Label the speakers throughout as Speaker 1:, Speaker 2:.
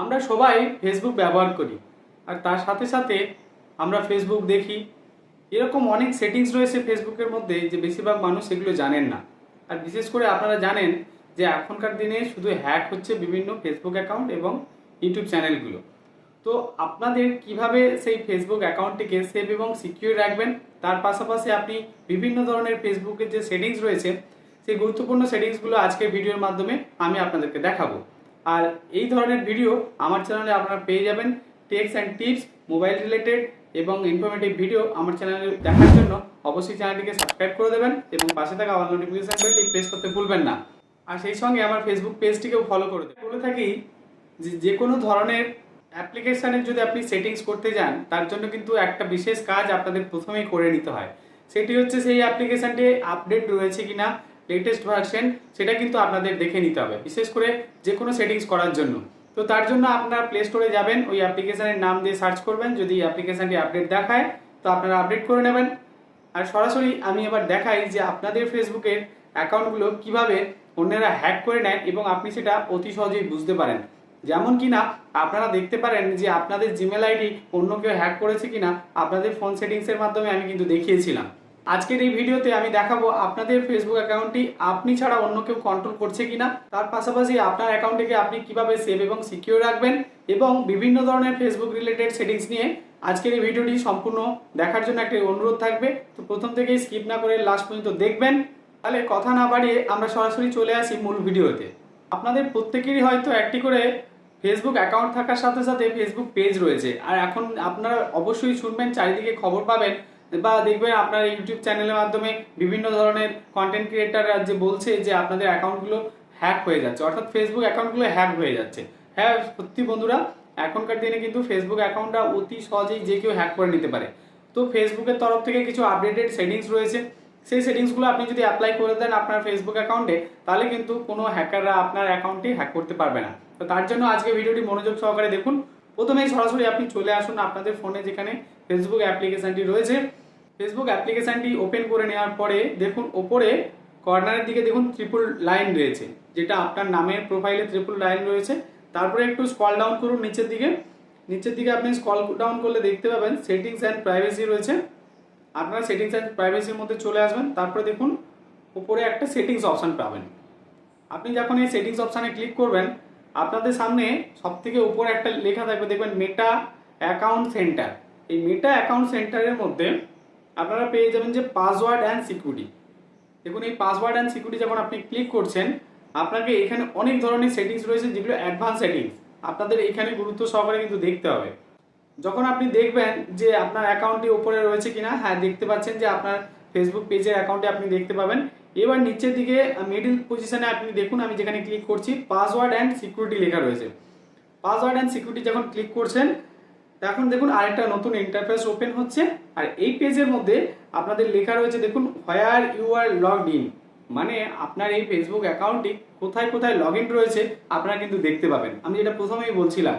Speaker 1: আমরা সবাই ফেসবুক ব্যবহার করি। আর তার সাথে সাথে আমরা ফেসবুক দেখি। এরকম অনেক সেটিংস রয়েছে ফেসবুকের মধ্যে যে বেশিরভাগ মানুষ সেগুলো জানেন না। আর বিশেষ করে আপনারা জানেন যে এখনকার দিনে শুধু হ্যাক হচ্ছে বিভিন্ন ফেসবুক অ্যাকাউন্ট এবং ইউটিউব চ্যানেলগুলো তো আপনাদের কীভাবে সেই ফেসবুক অ্যাকাউন্টটিকে সেভ এবং সিকিউর রাখবেন? তার পাশাপাশি আপনি বিভিন্ন ধরনের ফেসবুকের যে সেটিংস রয়েছে, সেই গুরুত্বপূর্ণ সেটিংসগুলো আজকের ভিডিওর মাধ্যমে আমি আপনাদেরকে দেখাবো। আর এই ধরনের ভিডিও আমার চ্যানেলে আপনারা পেয়ে যাবেন techs and tips mobile related এবং ইনফরমেটিভ ভিডিও আমার চ্যানেলে দেখার জন্য। অবশ্যই চ্যানেলটিকে সাবস্ক্রাইব করে দেবেন এবং পাশে থাকা আমার নোটিফিকেশন বেলটি প্রেস করতে ভুলবেন না। আর সেই সঙ্গে আমার ফেসবুক পেজটিকেও ফলো করে দেবেন। বলে থাকি যে যে কোনো ধরনের অ্যাপ্লিকেশানের যদি আপনি সেটিংস করতে যান, তার জন্য কিন্তু একটা বিশেষ কাজ আপনাদের প্রথমেই করে নিতে হয়। সেটি হচ্ছে সেই অ্যাপ্লিকেশানটি আপডেট রয়েছে কিনা লেটেস্ট ভার্সন সেটা কিন্তু আপনাদের দেখে নিতে হবে, বিশেষ করে যে কোনো সেটিংস করার জন্য। তো তার জন্য আপনারা প্লে স্টোরে যাবেন, ওই অ্যাপ্লিকেশানের নাম দিয়ে সার্চ করবেন, যদি অ্যাপ্লিকেশানটি আপডেট দেখায়, তো আপনারা আপডেট করে নেবেন। আর সরাসরি আমি এবার দেখাই যে আপনাদের ফেসবুকের অ্যাকাউন্টগুলো কীভাবে অন্যেরা হ্যাক করে নেয় এবং আপনি সেটা অতি সহজেই বুঝতে পারেন। যেমন কিনা, আপনারা দেখতে পারেন যে আপনাদের জিমেল আইডি অন্য কেউ হ্যাক করেছে কিনা, আপনাদের ফোন সেটিংসের মাধ্যমে আমি কিন্তু দেখিয়েছিলাম। আজকের এই ভিডিওতে আমি দেখাবো আপনাদের ফেসবুক অ্যাকাউন্টটি আপনি ছাড়া অন্য কেউ কন্ট্রোল করছে কিনা, তার পাশাপাশি আপনার অ্যাকাউন্টটিকে আপনি কীভাবে সেভ এবং সিকিউর রাখবেন এবং বিভিন্ন ধরনের ফেসবুক রিলেটেড সেটিংস নিয়ে আজকের এই ভিডিওটি সম্পূর্ণ দেখার জন্য একটি অনুরোধ থাকবে। তো প্রথম থেকেই স্কিপ না করে লাস্ট পর্যন্ত দেখবেন। তাহলে কথা না বাড়িয়ে আমরা সরাসরি চলে আসি মূল ভিডিওতে। আপনাদের প্রত্যেকেরই হয়তো একটি করে ফেসবুক অ্যাকাউন্ট থাকার সাথে সাথে ফেসবুক পেজ রয়েছে। আর এখন আপনারা অবশ্যই শুনবেন, চারিদিকে খবর পাবেন বা দেখবেন আপনার ইউটিউব চ্যানেলের মাধ্যমে বিভিন্ন ধরনের কন্টেন্ট ক্রিয়েটাররা যে বলছে যে আপনাদের অ্যাকাউন্টগুলো হ্যাক হয়ে যাচ্ছে। অর্থাৎ ফেসবুক অ্যাকাউন্টগুলো হ্যাক হয়ে যাচ্ছে। হ্যাঁ সত্যি বন্ধুরা, এখনকার দিনে কিন্তু ফেসবুক অ্যাকাউন্টটা অতি সহজেই যে কেউ হ্যাক করে নিতে পারে। তো ফেসবুকের তরফ থেকে কিছু আপডেটেড সেটিংস রয়েছে। সেই সেটিংসগুলো আপনি যদি অ্যাপ্লাই করে দেন আপনার ফেসবুক অ্যাকাউন্টে তাহলে কিন্তু কোনো হ্যাকাররা আপনার অ্যাকাউন্টটি হ্যাক করতে পারবে না। তো তার জন্য আজকে ভিডিওটি মনোযোগ সহকারে দেখুন। প্রথমেই সরাসরি আপনি চলে আসুন আপনাদের ফোনে যেখানে ফেসবুক অ্যাপ্লিকেশানটি রয়েছে। ফেসবুক অ্যাপ্লিকেশানটি ওপেন করে নেওয়ার পরে দেখুন ওপরে কর্নারের দিকে দেখুন ট্রিপল লাইন রয়েছে, যেটা আপনার নামের প্রোফাইলে ট্রিপল লাইন রয়েছে। তারপরে একটু স্কল ডাউন করুন নিচের দিকে। নিচের দিকে আপনি স্কল ডাউন করলে দেখতে পাবেন সেটিংস অ্যান্ড প্রাইভেসি রয়েছে। আপনারা সেটিংস অ্যান্ড প্রাইভেসির মধ্যে চলে আসবেন, তারপরে দেখুন উপরে একটা সেটিংস অপশান পাবেন। আপনি যখন এই সেটিংস অপশানে ক্লিক করবেন, আপনাদের সামনে সব থেকে উপরে একটা লেখা থাকবে, দেখবেন মেটা অ্যাকাউন্ট সেন্টার এই মেটা অ্যাকাউন্ট সেন্টারের মধ্যে আপনারা পেয়ে যাবেন যে পাসওয়ার্ড অ্যান্ড সিকিউরিটি দেখুন, এই পাসওয়ার্ড অ্যান্ড সিকিউরিটি যখন আপনি ক্লিক করছেন, আপনাকে এখানে অনেক ধরনের সেটিংস রয়েছে, যেগুলো অ্যাডভান্স সেটিংস আপনাদের এখানে গুরুত্ব সহকারে কিন্তু দেখতে হবে। যখন আপনি দেখবেন যে আপনার অ্যাকাউন্টটি উপরে রয়েছে কিনা হ্যাঁ দেখতে পাচ্ছেন যে আপনার ফেসবুক পেজের অ্যাকাউন্টে আপনি দেখতে পাবেন। এবার নিচের দিকে মিডিল পজিশনে আপনি দেখুন, আমি যেখানে ক্লিক করছি পাসওয়ার্ড অ্যান্ড সিকিউরিটি লেখা রয়েছে। পাসওয়ার্ড অ্যান্ড সিকিউরিটি যখন ক্লিক করছেন এখন দেখুন আরেকটা নতুন ইন্টারফেস ওপেন হচ্ছে। আর এই পেজের মধ্যে আপনাদের লেখা রয়েছে, দেখুন where you are logged in মানে আপনার এই ফেসবুক অ্যাকাউন্টটি কোথায় কোথায় লগ ইন রয়েছে, আপনারা কিন্তু দেখতে পাবেন। আমি যেটা প্রথমেই বলছিলাম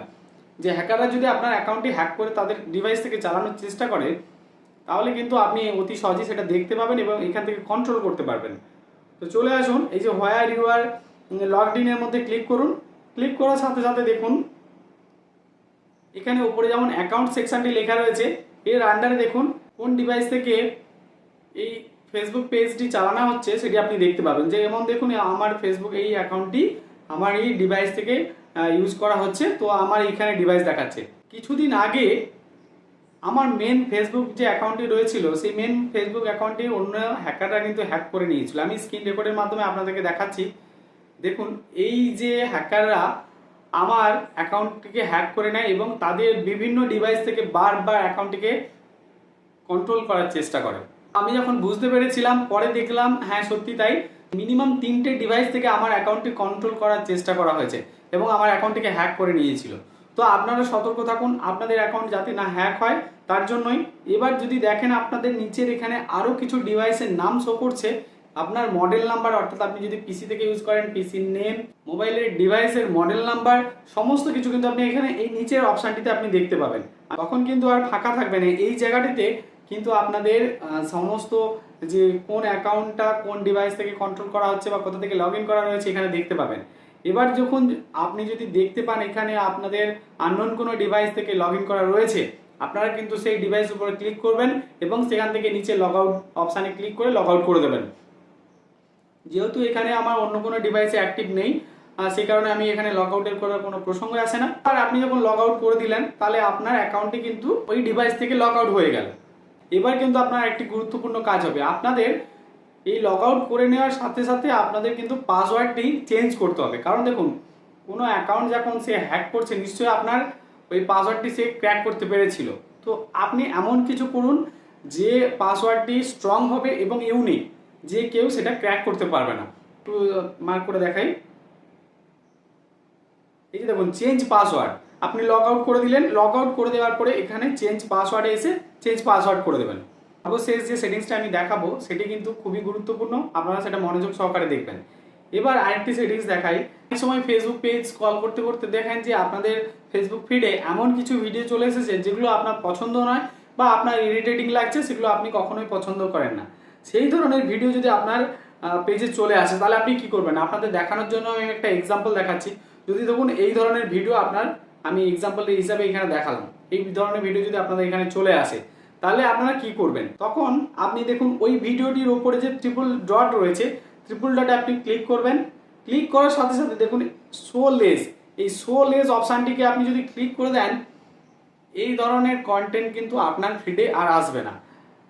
Speaker 1: যে হ্যাকাররা যদি আপনার অ্যাকাউন্টটি হ্যাক করে তাদের ডিভাইস থেকে চালানোর চেষ্টা করে, তাহলে কিন্তু আপনি অতি সহজেই সেটা দেখতে পাবেন এবং এখান থেকে কন্ট্রোল করতে পারবেন। তো চলে আসুন, এই যে হোয়ার ইউ আর লগড ইনের মধ্যে ক্লিক করুন। ক্লিক করার সাথে সাথে দেখুন এখানে উপরে যেমন অ্যাকাউন্ট সেকশনটি লেখা রয়েছে, এর আন্ডারে দেখুন কোন ডিভাইস থেকে এই ফেসবুক পেজটি চালানো হচ্ছে সেটি আপনি দেখতে পাবেন। যেমন দেখুন, আমার ফেসবুক এই অ্যাকাউন্টটি আমার এই ডিভাইস থেকে ইউজ করা হচ্ছে, তো আমার এইখানে ডিভাইস দেখাচ্ছে। কিছুদিন আগে আমার মেন ফেসবুক যে অ্যাকাউন্টটি রয়েছিল, সেই মেন ফেসবুক অ্যাকাউন্টটি অন্য হ্যাকাররা কিন্তু হ্যাক করে নিয়েছিল। আমি স্ক্রিন রেকর্ডের মাধ্যমে আপনাদেরকে দেখাচ্ছি। দেখুন, এই যে হ্যাকাররা আমার অ্যাকাউন্টটিকে হ্যাক করে নেয় এবং তাদের বিভিন্ন ডিভাইস থেকে বারবার অ্যাকাউন্টটিকে কন্ট্রোল করার চেষ্টা করে। আমি যখন বুঝতে পেরেছিলাম, পরে দেখলাম হ্যাঁ সত্যি তাই। মিনিমাম তিনটে ডিভাইস থেকে আমার অ্যাকাউন্টটি কন্ট্রোল করার চেষ্টা করা হয়েছে এবং আমার অ্যাকাউন্টটিকে হ্যাক করে নিয়েছিল। তো আপনারা সতর্ক থাকুন, আপনাদের অ্যাকাউন্ট যাতে না হ্যাক হয়, তার জন্যই। এবার যদি দেখেন, আপনাদের নিচের এখানে আরও কিছু ডিভাইসের নাম শো করছে আপনার মডেল নাম্বার অর্থাৎ আপনি যদি পিসি থেকে ইউজ করেন পিসির নেম মোবাইলের ডিভাইসের মডেল নাম্বার সমস্ত কিছু কিন্তু আপনি এখানে এই নিচের অপশানটিতে আপনি দেখতে পাবেন। তখন কিন্তু আর ফাঁকা থাকবে না। এই জায়গাটিতে কিন্তু আপনাদের সমস্ত যে কোন অ্যাকাউন্টটা কোন ডিভাইস থেকে কন্ট্রোল করা হচ্ছে বা কোথা থেকে লগ ইন করা রয়েছে এখানে দেখতে পাবেন। এবার যখন আপনি যদি দেখতে পান এখানে আপনাদের আননোন কোনো ডিভাইস থেকে লগ ইন করা রয়েছে, আপনারা কিন্তু সেই ডিভাইস উপরে ক্লিক করবেন এবং সেখান থেকে নিচে লগ আউট অপশানে ক্লিক করে লগ আউট করে দেবেন। যেহেতু এখানে আমার অন্য কোনো ডিভাইসে অ্যাক্টিভ নেই সেই কারণে আমি এখানে লগ আউটের করার কোনো প্রসঙ্গ আসে না। আর আপনি যখন লগ আউট করে দিলেন, তাহলে আপনার অ্যাকাউন্টটি কিন্তু ওই ডিভাইস থেকে লগ আউট হয়ে গেল। এবার কিন্তু আপনার একটি গুরুত্বপূর্ণ কাজ হবে। আপনাদের এই লগ আউট করে নেওয়ার সাথে সাথে আপনাদের কিন্তু পাসওয়ার্ডটি চেঞ্জ করতে হবে। কারণ দেখুন, কোনো অ্যাকাউন্ট যখন সে হ্যাক করছে, নিশ্চয়ই আপনার ওই পাসওয়ার্ডটি সে ক্র্যাক করতে পেরেছিল। তো আপনি এমন কিছু করুন, যে পাসওয়ার্ডটি স্ট্রং হবে এবং ইউনিক যে কেউ সেটা ক্র্যাক করতে পারবে না। একটু মার্ক করে দেখাই। এই যে দেখুন চেঞ্জ পাসওয়ার্ড আপনি লগ আউট করে দিলেন লগ আউট করে দেওয়ার পরে এখানে চেঞ্জ পাসওয়ার্ডে এসে চেঞ্জ পাসওয়ার্ড করে দেবেন। সর্বশেষ যে সেটিংসটা আমি দেখাবো, সেটি কিন্তু খুবই গুরুত্বপূর্ণ। আপনারা সেটা মনোযোগ সহকারে দেখবেন। এবার আরেকটি সেটিংস দেখাই। এই সময় ফেসবুক পেজ স্ক্রল করতে করতে দেখেন যে আপনাদের ফেসবুক ফিডে এমন কিছু ভিডিও চলে এসেছে যেগুলো আপনার পছন্দ নয় বা আপনার ইরিটেটিং লাগছে, সেগুলো আপনি কখনোই পছন্দ করেন না। সেই ধরনের ভিডিও যদি আপনার পেজে চলে আসে, তাহলে আপনি কি করবেন? আপনাদের দেখানোর জন্য আমি একটা এক্সাম্পল দেখাচ্ছি। যদি দেখুন, এই ধরনের ভিডিও আপনার, আমি এক্সাম্পল হিসাবে এখানে দেখালাম। এই ধরনের ভিডিও যদি আপনাদের এখানে চলে আসে, তাহলে আপনারা কি করবেন? তখন আপনি দেখুন, ওই ভিডিওটির ওপরে যে ট্রিপল ডট রয়েছে ট্রিপল ডটে আপনি ক্লিক করবেন। ক্লিক করার সাথে সাথে দেখুন শো লেস এই শো লেস অপশানটিকে আপনি যদি ক্লিক করে দেন, এই ধরনের কন্টেন্ট কিন্তু আপনার ফিডে আর আসবে না।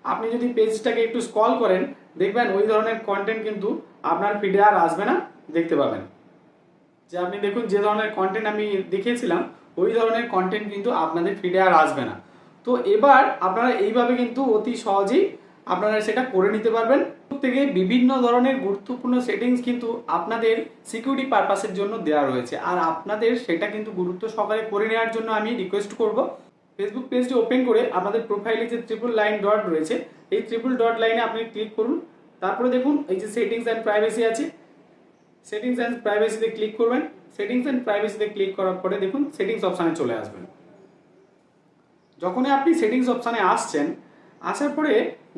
Speaker 1: আপনি যদি পেজটাকে একটু স্কল করেন, দেখবেন ওই ধরনের কন্টেন্ট কিন্তু আপনার ফিডে আর আসবে না, দেখতে পাবেন। যে আপনি দেখুন, যে ধরনের কন্টেন্ট আমি দেখিয়েছিলাম, ওই ধরনের কন্টেন্ট কিন্তু আপনাদের ফিডে আর আসবে না। তো এবার আপনারা এইভাবে কিন্তু অতি সহজেই আপনারা সেটা করে নিতে পারবেন। থেকে বিভিন্ন ধরনের গুরুত্বপূর্ণ সেটিংস কিন্তু আপনাদের সিকিউরিটি পারপাসের জন্য দেওয়া রয়েছে। আর আপনাদের সেটা কিন্তু গুরুত্ব সহকারে করে নেওয়ার জন্য আমি রিকোয়েস্ট করব। ফেসবুক পেজটি ওপেন করে আপনাদের প্রোফাইলে যে ট্রিপল লাইন ডট রয়েছে, এই ট্রিপল ডট লাইনে আপনি ক্লিক করুন। তারপরে দেখুন, এই যে সেটিংস অ্যান্ড প্রাইভেসি আছে সেটিংস অ্যান্ড প্রাইভেসিতে ক্লিক করবেন। সেটিংস অ্যান্ড প্রাইভেসিতে ক্লিক করার পরে দেখুন সেটিংস অপশানে চলে আসবেন। যখনই আপনি সেটিংস অপশানে আসছেন, আসার পরে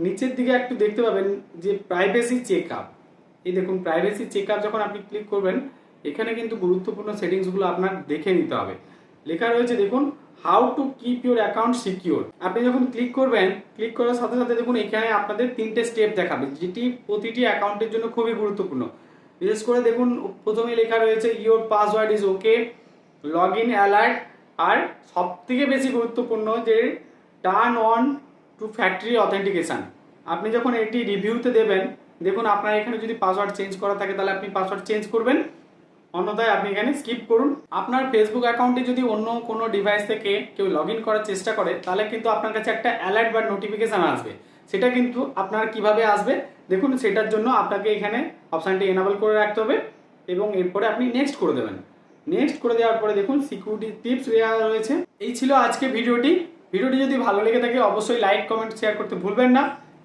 Speaker 1: নিচের দিকে একটু দেখতে পাবেন যে প্রাইভেসি চেক আপ এই দেখুন প্রাইভেসি চেক আপ যখন আপনি ক্লিক করবেন, এখানে কিন্তু গুরুত্বপূর্ণ সেটিংসগুলো আপনার দেখে নিতে হবে। লেখা রয়েছে, দেখুন how to keep your account secure আপনি যখন ক্লিক করবেন ক্লিক করার সাথে সাথে দেখুন এখানে আপনাদের তিনটে স্টেপ দেখাবে, যেটি প্রতিটি অ্যাকাউন্টের জন্য খুবই গুরুত্বপূর্ণ। বিশেষ করে দেখুন প্রথমে লেখা রয়েছে your password is okay log in alert আর সব থেকে বেশি গুরুত্বপূর্ণ যে turn on two factor authentication আপনি যখন এটি রিভিউতে দেবেন, দেখুন আপনার এখানে যদি পাসওয়ার্ড চেঞ্জ করা থাকে, তাহলে আপনি পাসওয়ার্ড চেঞ্জ করবেন। অন্যথায় আপনি এখানে স্কিপ করুন। আপনার ফেসবুক অ্যাকাউন্টে যদি অন্য কোনো ডিভাইস থেকে কেউ লগ করার চেষ্টা করে, তাহলে কিন্তু আপনার কাছে একটা অ্যালার্ট বা নোটিফিকেশান আসবে। সেটা কিন্তু আপনার কীভাবে আসবে? দেখুন, সেটার জন্য আপনাকে এখানে অপশানটি এনাবল করে রাখতে হবে এবং এরপরে আপনি নেক্সট করে দেবেন। নেক্সট করে দেওয়ার পরে দেখুন সিকিউরিটি টিপস দেওয়া রয়েছে। এই ছিল আজকে ভিডিওটি। ভিডিওটি যদি ভালো লেগে থাকে, অবশ্যই লাইক কমেন্ট শেয়ার করতে ভুলবেন না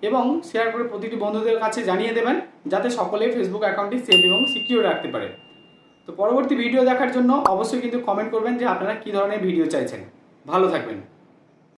Speaker 1: এবং শেয়ার করে প্রতিটি বন্ধুদের কাছে জানিয়ে দেবেন, যাতে সকলে ফেসবুক অ্যাকাউন্টটি সেভ এবং সিকিউর রাখতে পারে। তো পরবর্তী ভিডিও দেখার জন্য অবশ্যই কিন্তু কমেন্ট করবেন যে আপনারা কী ধরনের ভিডিও চাইছেন। ভালো থাকবেন।